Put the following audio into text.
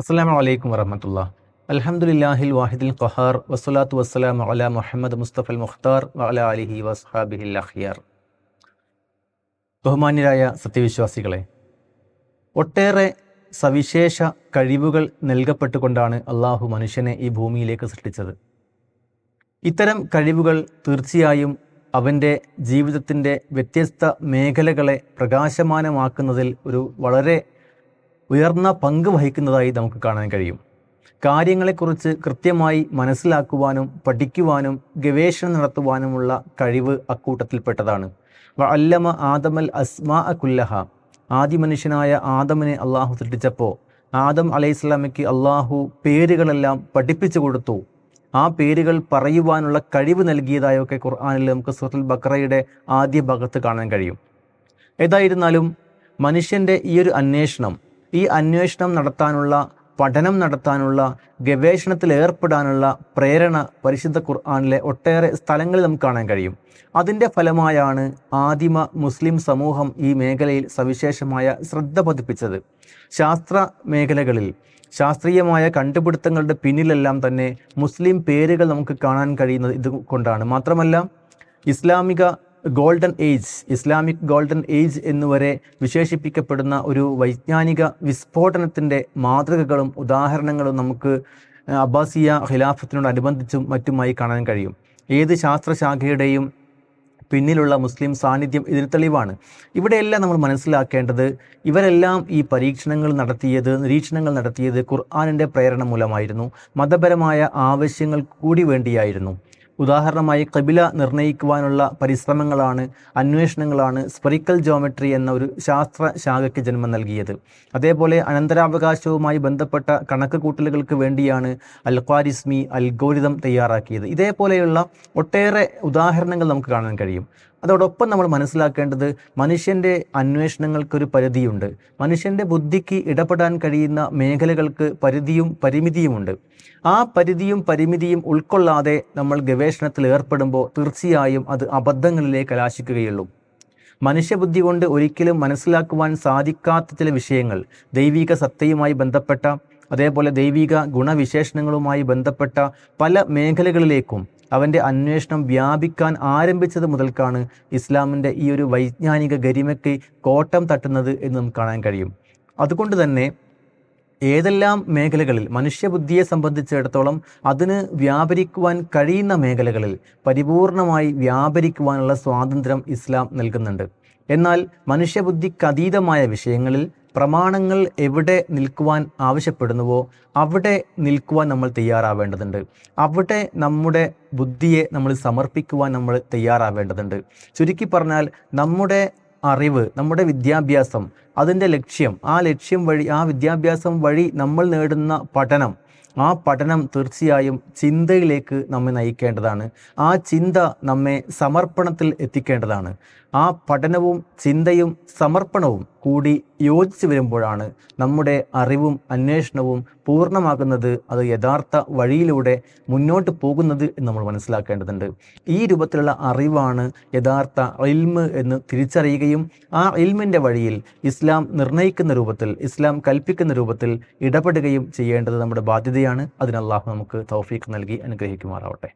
അസ്സാം വലൈക്കും വറഹമത്തുള്ള. അലഹമുല്ലാഹിൽ വാഹിദിൽ ഖഹാർ വസ്സലാത്തു വസ്സലാം അല മുഹമ്മദ് മുസ്തഫൽ മുഖ്താർ വഅല അലിഹി വസ്ഹാബിഹിൽ അഖിയാർ. ബഹുമാന്യരായ സത്യവിശ്വാസികളെ ഒട്ടേറെ സവിശേഷ കഴിവുകൾ നൽകപ്പെട്ടുകൊണ്ടാണ് അള്ളാഹു മനുഷ്യനെ ഈ ഭൂമിയിലേക്ക് സൃഷ്ടിച്ചത്. ഇത്തരം കഴിവുകൾ തീർച്ചയായും അവന്റെ ജീവിതത്തിന്റെ വ്യത്യസ്ത മേഖലകളെ പ്രകാശമാനമാക്കുന്നതിൽ ഒരു വളരെ ഉയർന്ന പങ്ക് വഹിക്കുന്നതായി നമുക്ക് കാണാൻ കഴിയും. കാര്യങ്ങളെക്കുറിച്ച് കൃത്യമായി മനസ്സിലാക്കുവാനും പഠിക്കുവാനും ഗവേഷണം നടത്തുവാനുമുള്ള കഴിവ് അക്കൂട്ടത്തിൽപ്പെട്ടതാണ്. അല്ലമ ആദമൽ അസ്മാ കുല്ലഹ. ആദ്യ മനുഷ്യനായ ആദമിനെ അള്ളാഹു സൃഷ്ടിച്ചപ്പോൾ ആദം അലൈഹിസ്ലാമിക്ക് അള്ളാഹു പേരുകളെല്ലാം പഠിപ്പിച്ചു കൊടുത്തു. ആ പേരുകൾ പറയുവാനുള്ള കഴിവ് നൽകിയതായൊക്കെ ഖുർആാനിൽ നമുക്ക് സുഹൃത്തുൽ ബക്രയുടെ ആദ്യ ഭാഗത്ത് കാണാൻ കഴിയും. ഏതായിരുന്നാലും മനുഷ്യന്റെ ഈ ഒരു അന്വേഷണം ഈ അന്വേഷണം നടത്താനുള്ള പഠനം നടത്താനുള്ള ഗവേഷണത്തിൽ ഏർപ്പെടാനുള്ള പ്രേരണ പരിശുദ്ധ ഖുർആാനിലെ ഒട്ടേറെ സ്ഥലങ്ങളിൽ നമുക്ക് കാണാൻ കഴിയും. അതിന്റെ ഫലമായാണ് ആദിമ മുസ്ലിം സമൂഹം ഈ മേഖലയിൽ സവിശേഷമായ ശ്രദ്ധ പതിപ്പിച്ചത്. ശാസ്ത്ര മേഖലകളിൽ ശാസ്ത്രീയമായ കണ്ടുപിടുത്തങ്ങളുടെ പിന്നിലെല്ലാം തന്നെ മുസ്ലിം പേരുകൾ നമുക്ക് കാണാൻ കഴിയുന്നത് ഇതുകൊണ്ടാണ്. മാത്രമല്ല ഇസ്ലാമിക golden age Islamic golden age എന്നുവരെ വിശേഷിപ്പിക്കപ്പെടുന്ന ഒരു വൈജ്ഞാനിക വിസ്ഫോടനത്തിന്റെ മാതൃകകളും ഉദാഹരണങ്ങളും നമുക്ക് അബ്ബാസിയ ഖിലാഫത്തിനോടനുബന്ധിച്ചും മറ്റുമായി കാണാൻ കഴിയും. ഏത് ശാസ്ത്രശാഖയുടെയും പിന്നിലുള്ള മുസ്ലിം സാന്നിധ്യം ഇതിന് തെളിവാണ്. ഇവിടെയെല്ലാം നമ്മൾ മനസ്സിലാക്കേണ്ടത് ഇവരെല്ലാം ഈ പരീക്ഷണങ്ങൾ നടത്തിയത് നിരീക്ഷണങ്ങൾ നടത്തിയത് ഖുർആാനിന്റെ പ്രേരണ മൂലമായിരുന്നു. മതപരമായ ആവശ്യങ്ങൾ കൂടി വേണ്ടിയായിരുന്നു. ഉദാഹരണമായി കബില നിർണയിക്കുവാനുള്ള പരിശ്രമങ്ങളാണ് അന്വേഷണങ്ങളാണ് സ്പെറിക്കൽ ജോമെട്രി എന്ന ഒരു ശാസ്ത്ര ശാഖയ്ക്ക് ജന്മം നൽകിയത്. അതേപോലെ അനന്തരാവകാശവുമായി ബന്ധപ്പെട്ട കണക്ക് കൂട്ടലുകൾക്ക് വേണ്ടിയാണ് അൽക്വാരിസ്മി അൽഗോരിതം തയ്യാറാക്കിയത്. ഇതേപോലെയുള്ള ഒട്ടേറെ ഉദാഹരണങ്ങൾ നമുക്ക് കാണാൻ കഴിയും. അതോടൊപ്പം നമ്മൾ മനസ്സിലാക്കേണ്ടത് മനുഷ്യന്റെ അന്വേഷണങ്ങൾക്കൊരു പരിധിയുണ്ട്. മനുഷ്യന്റെ ബുദ്ധിക്ക് ഇടപെടാൻ കഴിയുന്ന മേഖലകൾക്ക് പരിധിയും പരിമിതിയുമുണ്ട്. ആ പരിധിയും പരിമിതിയും ഉൾക്കൊള്ളാതെ നമ്മൾ ഗവേഷണത്തിൽ ഏർപ്പെടുമ്പോൾ തീർച്ചയായും അത് അബദ്ധങ്ങളിലേക്ക് കലാശിക്കുകയുള്ളൂ. മനുഷ്യബുദ്ധി കൊണ്ട് ഒരിക്കലും മനസ്സിലാക്കുവാൻ സാധിക്കാത്ത ചില വിഷയങ്ങൾ ദൈവിക സത്തയുമായി ബന്ധപ്പെട്ട അതേപോലെ ദൈവിക ഗുണവിശേഷണങ്ങളുമായി ബന്ധപ്പെട്ട പല മേഖലകളിലേക്കും അവന്റെ അന്വേഷണം വ്യാപിക്കാൻ ആരംഭിച്ചത് മുതൽക്കാണ് ഇസ്ലാമിന്റെ ഈ ഒരു വൈജ്ഞാനിക ഗരിമയ്ക്ക് കോട്ടം തട്ടുന്നത് എന്ന് നമുക്ക് കാണാൻ കഴിയും. അതുകൊണ്ട് തന്നെ ഏതെല്ലാം മേഖലകളിൽ മനുഷ്യബുദ്ധിയെ സംബന്ധിച്ചിടത്തോളം അതിന് വ്യാപരിക്കുവാൻ കഴിയുന്ന മേഖലകളിൽ പരിപൂർണമായി വ്യാപരിക്കുവാനുള്ള സ്വാതന്ത്ര്യം ഇസ്ലാം നൽകുന്നുണ്ട്. എന്നാൽ മനുഷ്യബുദ്ധിക്കതീതമായ വിഷയങ്ങളിൽ പ്രമാണങ്ങൾ എവിടെ നിൽക്കുവാൻ ആവശ്യപ്പെടുന്നുവോ അവിടെ നിൽക്കുവാൻ നമ്മൾ തയ്യാറാവേണ്ടതുണ്ട്. അവിടെ നമ്മുടെ ബുദ്ധിയെ നമ്മൾ സമർപ്പിക്കുവാൻ നമ്മൾ തയ്യാറാവേണ്ടതുണ്ട്. ചുരുക്കി പറഞ്ഞാൽ നമ്മുടെ അറിവ് നമ്മുടെ വിദ്യാഭ്യാസം അതിന്റെ ലക്ഷ്യം ആ ലക്ഷ്യം വഴി ആ വിദ്യാഭ്യാസം വഴി നമ്മൾ നേടുന്ന പഠനം ആ പഠനം തീർച്ചയായും ചിന്തയിലേക്ക് നമ്മെ നയിക്കേണ്ടതാണ്. ആ ചിന്ത നമ്മെ സമർപ്പണത്തിൽ എത്തിക്കേണ്ടതാണ്. ആ പഠനവും ചിന്തയും സമർപ്പണവും കൂടി യോജിച്ച് വരുമ്പോഴാണ് നമ്മുടെ അറിവും അന്വേഷണവും പൂർണമാകുന്നത് അത് യഥാർത്ഥ വഴിയിലൂടെ മുന്നോട്ട് പോകുന്നത് എന്ന് നമ്മൾ മനസ്സിലാക്കേണ്ടതുണ്ട്. ഈ രൂപത്തിലുള്ള അറിവാണ് യഥാർത്ഥ ഇൽമ് എന്ന് തിരിച്ചറിയുകയും ആ ഇൽമിന്റെ വഴിയിൽ ഇസ്ലാം നിർണയിക്കുന്ന രൂപത്തിൽ ഇസ്ലാം കൽപ്പിക്കുന്ന രൂപത്തിൽ ഇടപെടുകയും ചെയ്യേണ്ടത് നമ്മുടെ ബാധ്യതയാണ്. അതിന് നമുക്ക് തൗഫീഖ് നൽകി അനുഗ്രഹിക്കുമാറാവട്ടെ.